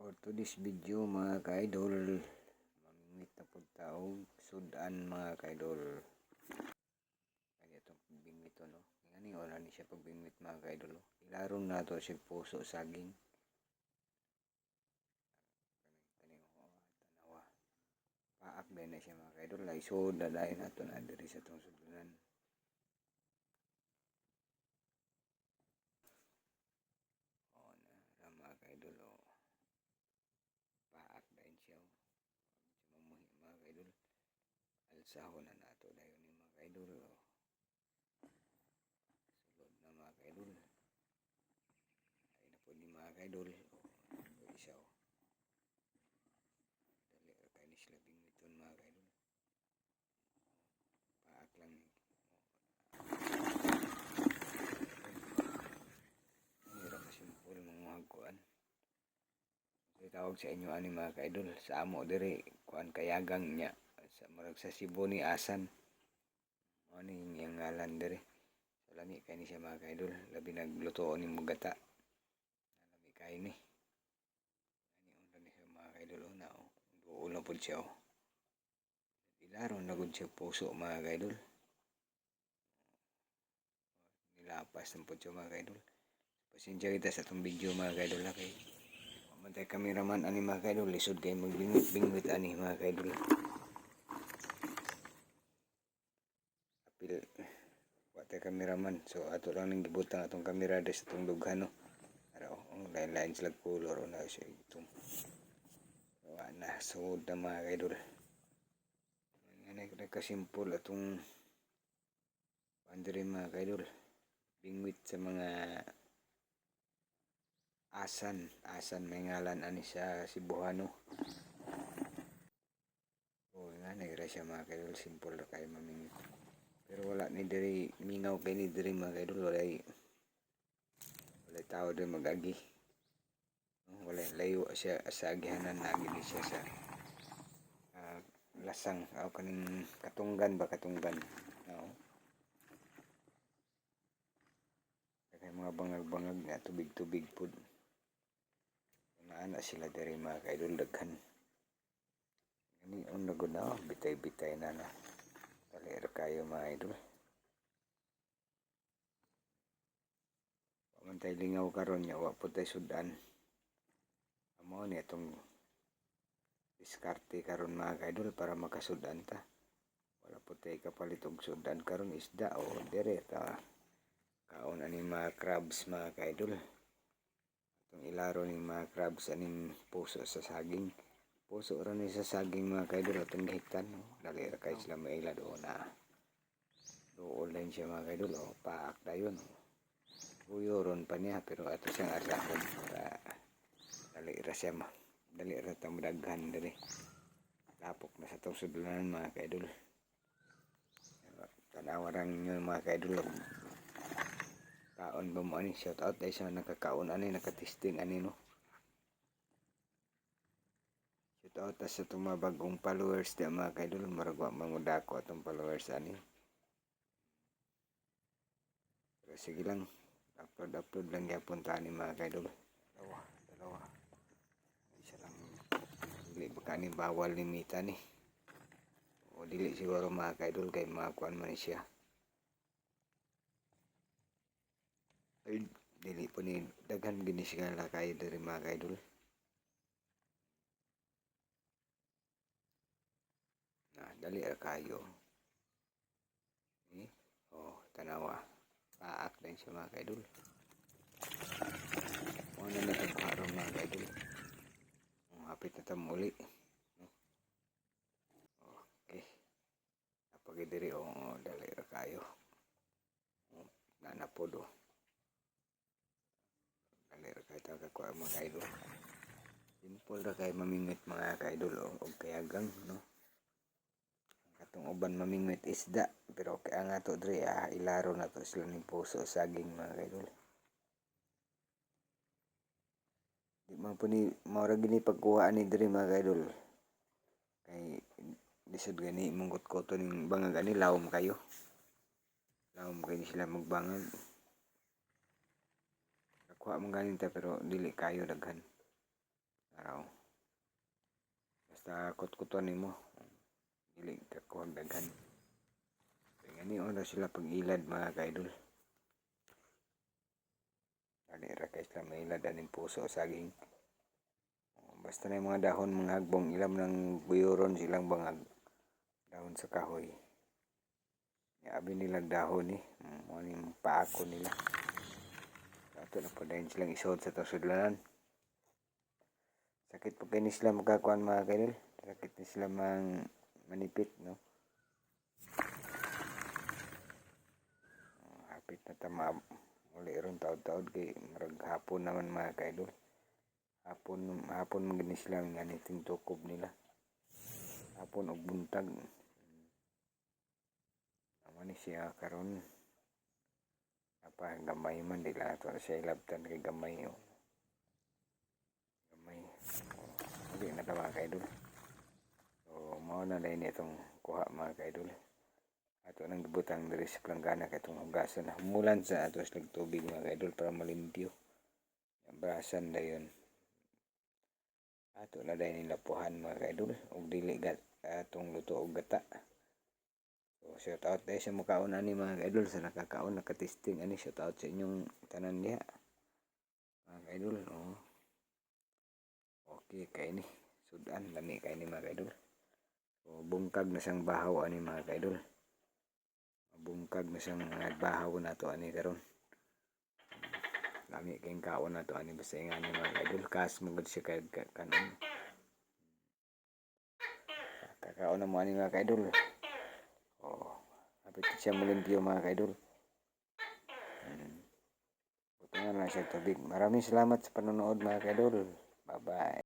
For today's video mga ka-idol, mamingit na pagtaog, sudan mga ka-idol. Kaya itong pagbingwit to, no? Nga wala ni siya pagbingwit mga ka-idol. no? Ilaron na to siya puso saging. Paak din na siya mga ka-idol. Ay dahil na to na diri sa itong sudanan. Oh, na, na mga ka-idol. Oh paak dahil siya oh. Sa mamuhi mga kaidol alsahon na nato dayon ni mga kaidol oh. sulod na mga kaidol ay na po ni mga kaidol oh. ito isa oh. dali ra kay ni sila bingwiton mga kaidol paak lang ni Ang hirap na simple mga hagkuan. Ito tawag sa inyo ani mga kaidol sa amo diri kuan kayagang niya sa murag sa Cebu ni Asan. Ano yung ngalan diri. So lami kay ni siya mga kaidol labi nagluto ni mugata. Lami kay ni. Unta ni siya mga kaidol una oh. Duol na pud siya oh. Ilaron na gud siya puso mga kaidol. Nilapas na pud siya mga kaidol. Pasensya kita sa itong video mga kaidol na kay Mantay kameraman ani mga kaidol, lisod kay magbingwit-bingwit ani mga kaidol. Wate kameraman. So ato lang ning gibutang atong kamera des atong dughan no. Ara oh, ang lain-lain sila color na siya itong. Wa na sud na mga kaidol. Nga ka simple atong pandiri mga kaidol. Bingwit sa mga Asan, Asan may ngalan ani sa Cebuano. O nga nagira siya mga kaidol, simple ra kay mamingit. Pero wala ni diri mingaw kay ni diri mga kaidol, wala wala tao diri magagi. Wala layo siya sa agihanan na gini siya sa ah, lasang o kaning katunggan ba katunggan. No. Kaya mga bangag-bangag na tubig-tubig pud ana sila diri mga kaidol daghan ini on na gud na oh, bitay-bitay na na dali ra kayo mga idol. Pamantay lingaw karon nya wa pud tay sudan. Amo ni itong diskarte karon mga kaidol para makasudan ta. Wala pud tay kapalit og sudan karon isda o dire ta. Kaon ani mga crabs mga kaidol. Itong ilaro ng mga crabs aning puso sa saging puso ra ni sa saging mga kaidol atong gihitan no? dali ra kay sila maila doon na doon din siya mga kaidol o paak dayon no? Uyoron pa niya pero ato siyang asahon para dali ra siya ma dali ra ta madaghan dali. Lapok na sa tong sudlanan mga kaidol tanawarang nyo mga kaidol kaon ba mo ani? Shout out dahil sa nakakaon ani nakatesting ani no out ta sa itong mga bagong followers di mga kaidol maragwa manguda ko atong followers ani. Pero sige lang upload upload lang yapon ta ni mga kaidol. Dalawa dalawa. Isa lang. Dili ba kani bawal limita ni. O dili siguro mga kaidol kay mga kuan man siya. Ay dili po ni daghan gini siya lakay diri mga kaidol na dali ra kayo. Eh oh tanawa. Paak din siya mga kaidol. Mo na na tagkaroon mga kaidol. Oh, hapit na tam uli okay. Napagi diri oh dali ra kayo. Oh, nanapod oh kanira kay taga ko mga kaidol. Simple ra kay mamingwit mga kaidol o og kayagang no katong uban mamingwit isda pero kaya nga to dre ah, ilaro na to sila ning puso saging mga kaidol di man po ni maura gini pagkuha ni dre mga kaidol. Kay lisod gani mungkot ko to ning bangag ani lawom kayo. Lawom kayo sila magbangag. Kuha mong ganin ta pero dili kayo daghan. Araw. Basta kutkuton nimo. Dili ka kuhag daghan. Kaya gani oras sila pag ilad mga kaidol. Dali ra kay sila mailad aning puso saging. Basta na yung mga dahon mga hagbong ilam ng buyuron silang bangag dahon sa kahoy. Abi nilang dahon eh. Mo ni paako nila. Ato na po dahil silang isod sa tasudlanan. Sakit po kayo sila magkakuan mga kaidol. Sakit ni sila mang manipit, no? Oh, Hapit na tama. Uli ron taod-taod kay marag hapon naman mga kaidol. Hapon, hapon mga gani sila nga tukob nila. Hapon og buntag. Amo ni siya karon. Apa gamay man di lang ato siya ilabtan kay gamay oh. Gamay. Oh, Uli na ta mga kaidol. Mao na dahil itong kuha mga kaidol. Ato nang gibutang diri sa planggana kay itong hugasan. Humulan sa ato sa tubig mga kaidol para malimpyo. Brasan na yun. Ato na dahil nilapuhan mga kaidol. Og dili gat atong luto og gata. So, shout out dahil sa mukaon ani mga kaidol sa nakakaon nakatesting ani shout out sa inyong tanan diha. Mga kaidol, oh. Okay kay ni. Sudan lami kay ni mga kaidol. So, bungkag na siyang bahaw ani mga kaidol. Bungkag na siyang nagbahaw na to ani karon. Lami kayong kaon na to ani basta nga ni mga kaidol. Kas magod siya kay ka- kanon. Kakaon na mo ani mga kaidol. Oh, hapit siya mulimpyo mga kaidol. Hmm. Buti nga lang siya tubig. Maraming salamat sa panonood mga kaidol. Bye-bye.